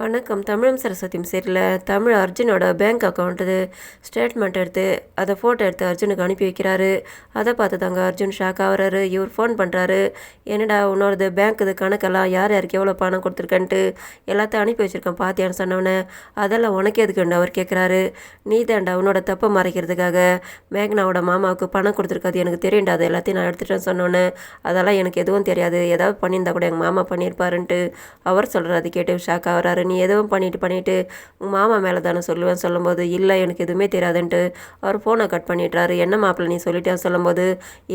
வணக்கம். தமிழம் சரஸ்வதியும் சரியில்ல தமிழ் அர்ஜுனோட பேங்க் அக்கௌண்ட்டு ஸ்டேட்மெண்ட் எடுத்து அதை ஃபோட்டோ எடுத்து அர்ஜுனுக்கு அனுப்பி வைக்கிறாரு. அதை பார்த்து தாங்க அர்ஜுன் ஷாக் ஆகிறாரு. இவர் ஃபோன் பண்ணுறாரு என்னடா உன்னோடது பேங்க் இது கணக்கெல்லாம் யார் யாருக்கு எவ்வளோ பணம் கொடுத்துருக்கேன்ட்டு எல்லாத்தையும் அனுப்பி வச்சுருக்கேன் பார்த்தியான்னு சொன்னவொடனே அதெல்லாம் உனக்கு எதுக்குண்டு அவர் கேட்குறாரு. நீ தாண்டா உன்னோட தப்பை மறைக்கிறதுக்காக மேக்னாவோட மாமாவுக்கு பணம் கொடுத்துருக்காது. எனக்கு தெரியும்டா அது எல்லாத்தையும் நான் எடுத்துட்டேன்னு சொன்னோன்னே அதெல்லாம் எனக்கு எதுவும் தெரியாது. ஏதாவது பண்ணியிருந்தா கூட எங்கள் மாமா பண்ணியிருப்பாருன்ட்டு அவர் சொல்கிறாரு அது கேட்டு ஷாக் ஆகிறாரு. நீ எதுவும் பண்ணிட்டு பண்ணிவிட்டு உங்கள் மாமா மேலே தானே சொல்லுவேன் சொல்லும்போது இல்லை எனக்கு எதுவுமே தெரியாதுன்ட்டு அவர் ஃபோனை கட் பண்ணிடுறாரு. என்ன மாப்பிள்ள நீ சொல்லிட்டேன்னு சொல்லும்போது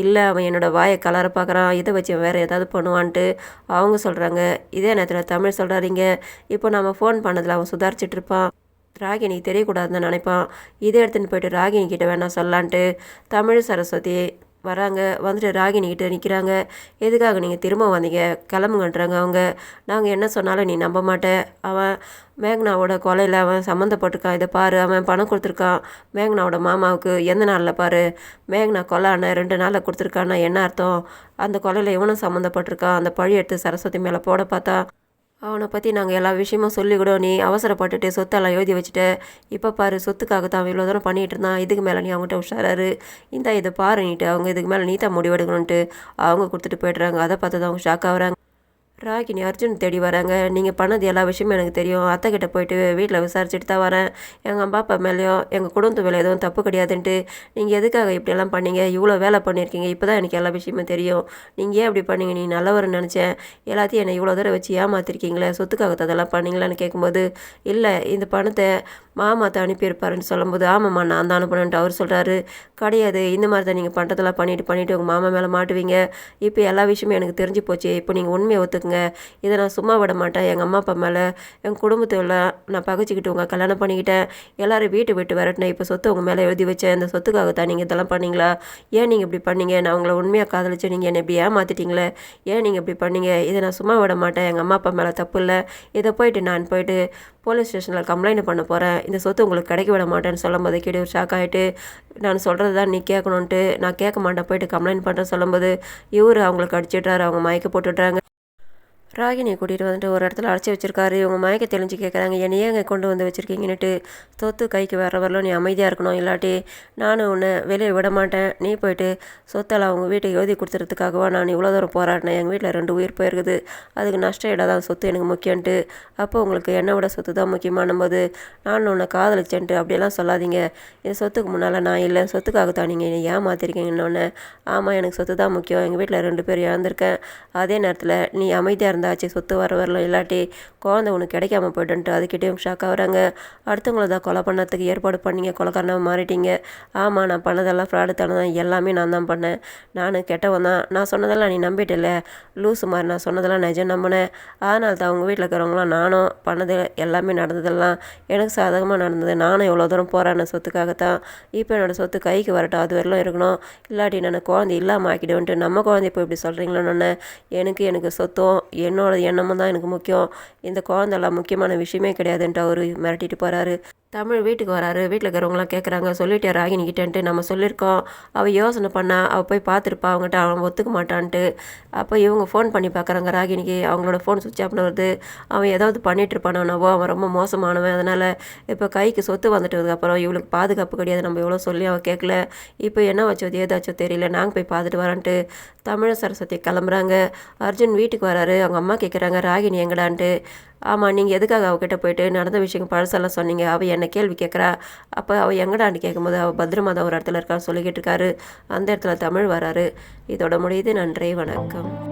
இல்லை அவன் என்னோட வாயை கலரை பார்க்குறான் இதை வச்சு வேறு ஏதாவது பண்ணுவான்ட்டு. அவங்க சொல்கிறாங்க இதே நேரத்தில் தமிழ் சொல்கிறாருங்க இப்போ நம்ம ஃபோன் பண்ணதில் அவன் சுதாரிச்சிட்டு இருப்பான். ராகினி தெரியக்கூடாதுன்னு நினைப்பான். இதை எடுத்துன்னு போயிட்டு ராகினி கிட்ட வேணாம் சொல்லலான்ட்டு தமிழ் சரஸ்வதி வராங்க. வந்துட்டு ராகினிக்கிட்ட நிற்கிறாங்க எதுக்காக நீங்கள் திரும்ப வந்தீங்க? கிளம்புங்கன்றாங்க அவங்க. நாங்கள் என்ன சொன்னாலும் நீ நம்ப மாட்டேன் அவன் மேக்னாவோட கொலையில் அவன் சம்மந்தப்பட்டிருக்கான். இதை பாரு. அவன் பணம் கொடுத்துருக்கான். மேக்னாவோட மாமாவுக்கு எந்த நாளில் பாரு? மேக்னா கொலை அண்ணன் ரெண்டு நாளில் கொடுத்துருக்கான்னா என்ன அர்த்தம்? அந்த கொலையில் இவனும் சம்மந்தப்பட்டிருக்கான். அந்த பழி எடுத்து சரஸ்வதி மேலே போட பார்த்தா அவனை பற்றி நாங்கள் எல்லா விஷயமும் சொல்லி நீ அவசரப்பட்டுட்டு சொத்தெல்லாம் எழுதி வச்சுட்டு இப்போ பாரு சொத்துக்காக தான் இவ்வளோ தூரம் பண்ணிகிட்டு இருந்தான். இதுக்கு மேலே நீ அவங்ககிட்ட உஷாராரு. இந்த இதை பாருன்னிட்டு அவங்க இதுக்கு மேலே நீ தான் முடிவெடுக்கணுன்ட்டு அவங்க கொடுத்துட்டு போய்ட்றாங்க. அதை பார்த்து தான் அவங்க ஷாக் ஆகுறாங்க. ராகினி அர்ஜுன் தேடி வராங்க. நீங்கள் பண்ணது எல்லா விஷயமும் எனக்கு தெரியும். அத்தை கிட்ட போயிட்டு வீட்டில் விசாரிச்சுட்டு தான் வரேன். எங்கள் அம்மா அப்பா மேலேயும் எங்கள் குடும்பத்து மேலே எதுவும் தப்பு கிடையாதுன்ட்டு நீங்கள் எதுக்காக இப்படியெல்லாம் பண்ணீங்க? இவ்வளோ வேலை பண்ணியிருக்கீங்க. இப்போ தான் எனக்கு எல்லா விஷயமும் தெரியும். நீங்கள் ஏன் அப்படி பண்ணீங்க? நீ நல்லவர்னு நினச்சேன். எல்லாத்தையும் என்னை இவ்வளோ தூரம் வச்சு ஏமாத்திருக்கீங்களே? சொத்துக்காக அதெல்லாம் பண்ணீங்களான்னு கேட்கும்போது இல்லை இந்த பணத்தை மாமாத்தை அனுப்பியிருப்பாருன்னு சொல்லும்போது ஆமாம்மா நான் தான் அனுப்பணுன்ட்டு அவர் சொல்கிறாரு கிடையாது இந்த மாதிரி தான் நீங்கள் பண்ணுறதெல்லாம் பண்ணிவிட்டு பண்ணிவிட்டு உங்கள் மாமா மேலே மாட்டுவீங்க. இப்போ எல்லா விஷயமும் எனக்கு தெரிஞ்சு போச்சு. இப்போ நீங்கள் உண்மையை ஒத்துக்குங்க. இதை நான் சும்மா விட மாட்டேன். எங்கள் அம்மா அப்பா மேலே என் குடும்பத்தில் நான் பகைச்சிக்கிட்டு உங்கள் கல்யாணம் பண்ணிக்கிட்டேன். எல்லோரும் வீட்டு விட்டு விரட்டினேன். இப்போ சொத்து உங்கள் மேலே எழுதி வச்சேன். இந்த சொத்துக்காக தான் நீங்கள் இதெல்லாம் பண்ணீங்களா? ஏன் நீங்கள் இப்படி பண்ணீங்க? நான் உங்களை உண்மையாக காதலிச்சு நீங்கள் என்னை இப்படி ஏமாற்றிட்டீங்களே ஏன் நீங்கள் இப்படி பண்ணீங்க? இதை நான் சும்மா விட மாட்டேன். எங்கள் அம்மா அப்பா மேலே தப்பு இல்லை. இதை போயிட்டு நான் போயிட்டு போலீஸ் ஸ்டேஷனில் கம்ப்ளைண்ட் பண்ண போகிறேன் இந்த சொத்து உங்களுக்கு கிடைக்க விட மாட்டேன்னு சொல்லும்போது கேட்டு ஒரு ஷாக் ஆகிட்டு நான் சொல்கிறது தான் நீ கேட்கணுன்ட்டு நான் கேட்க மாட்டேன் போயிட்டு கம்ப்ளைண்ட் பண்ணுறேன் சொல்லும்போது இவர் அவங்களுக்கு அடிச்சிடுறாரு அவங்க மயக்க போட்டுடுறாங்க. ராகினியை கூட்டிகிட்டு வந்துட்டு ஒரு இடத்துல அடைச்சி வச்சிருக்காரு. இவங்க மயக்க தெளிஞ்சு கேட்குறாங்க என்னையே அங்கே கொண்டு வந்து வச்சுருக்கீங்கன்னுட்டு சொத்து கைக்கு வர வரலாம் நீ அமைதியாக இருக்கணும். இல்லாட்டி நானும் உன்னை வெளியே விட மாட்டேன். நீ போயிட்டு சொத்தெல்லாம் அவங்க வீட்டுக்கு எழுதி கொடுத்துறதுக்காகவா நான் இவ்வளோ தூரம் போராடினேன். எங்கள் வீட்டில் ரெண்டு உயிர் போயிருக்குது. அதுக்கு நஷ்டம் இடம் தான் சொத்து எனக்கு முக்கியன்ட்டு அப்போ உங்களுக்கு என்னை விட சொத்து தான் முக்கியமானும் போது நான் உன்னை காதலிச்சேன்ட்டு அப்படியெல்லாம் சொல்லாதீங்க. இந்த சொத்துக்கு முன்னால் நான் இல்லை. சொத்துக்காக தான் நீங்கள் என்னை ஏமாத்திருக்கீங்கன்னு ஆமாம் எனக்கு சொத்து தான் முக்கியம். எங்கள் வீட்டில் ரெண்டு பேர் இழந்திருக்கேன். அதே நேரத்தில் நீ அமைதியாக இருந்தாச்சு சொத்து வர வரலாம் இல்லாட்டி குழந்தை உனக்கு கிடைக்காம போய்ட்டுன்ட்டு அதுக்கிட்டேயும் ஷாக் ஆகுறாங்க. அடுத்தவங்கள தான் கொலை பண்ணுறதுக்கு ஏற்பாடு பண்ணிங்க கொலைக்காரனாக மாறிட்டீங்க. ஆமாம் நான் பண்ணதெல்லாம் ஃப்ராடு தான் எல்லாமே நான் தான் பண்ணேன். நான் கெட்டவன் தான். நான் சொன்னதெல்லாம் நீ நம்பிட்டில்ல? லூஸ் மாதிரி நான் சொன்னதெல்லாம் நிஜம் நம்பினேன். அதனால தான் அவங்க வீட்டில் இருக்கிறவங்களாம் நானும் பண்ணது எல்லாமே நடந்ததெல்லாம் எனக்கு சாதகமாக நடந்தது. நானும் எவ்வளோ தூரம் போகிறேன் சொத்துக்காகத்தான். இப்போ என்னோடய சொத்து கைக்கு வரட்டும் அது வரலாம் இருக்கணும். இல்லாட்டி நான் குழந்தை இல்லாமல் ஆக்கிடுவேன்ட்டு நம்ம குழந்தை இப்போ இப்படி சொல்கிறீங்களோன்னு எனக்கு எனக்கு சொத்தும் என்னோட எண்ணமும் தான் எனக்கு முக்கியம். இந்த குழந்தெல்லாம் முக்கியமான விஷயமே கிடையாதுன்ட்டு அவர் மிரட்டிட்டு போகிறாரு தமிழ் வீட்டுக்கு வராரு வீட்டில் இருக்கிறவங்களாம் கேட்குறாங்க சொல்லிட்டே ராகினிக்கிட்டேன்ட்டு நம்ம சொல்லியிருக்கோம் அவள் யோசனை பண்ணா அவள் போய் பார்த்துருப்பா அவங்ககிட்ட அவன் ஒத்துக்க மாட்டான்ட்டு. அப்போ இவங்க ஃபோன் பண்ணி பார்க்குறாங்க ராகினிக்கு அவங்களோட ஃபோன் சுவிட்ச் ஆஃப்னு வருது. அவன் ஏதாவது பண்ணிகிட்டு இருப்பானவோ அவன் ரொம்ப மோசமானவன். அதனால் இப்போ கைக்கு சொத்து வந்துட்டதுக்கப்புறம் இவளுக்கு பாதுகாப்பு கிடையாது நம்ம எவ்வளோ சொல்லி அவள் கேட்கல இப்போ என்ன வச்சோ ஏதாச்சும் தெரியல நாங்கள் போய் பார்த்துட்டு வரான்ட்டு தமிழ சரஸ்வதி கிளம்புறாங்க. அர்ஜுன் வீட்டுக்கு வராரு அவங்க அம்மா கேட்குறாங்க ராகினி எங்கடான்ட்டு. ஆமாம் நீங்கள் எதுக்காக அவகிட்ட போயிட்டு நடந்த விஷயம் பழசெல்லாம் சொன்னீங்க? அவள் என்ன கேள்வி கேட்குறா? அப்போ அவள் எங்கடான்னு கேட்கும்போது அவள் பத்திரமா தான் ஒரு இடத்துல இருக்கான்னு சொல்லிக்கிட்டு இருக்காரு. அந்த இடத்துல தமிழ் வராரு. இதோட முடியுது. நன்றி. வணக்கம்.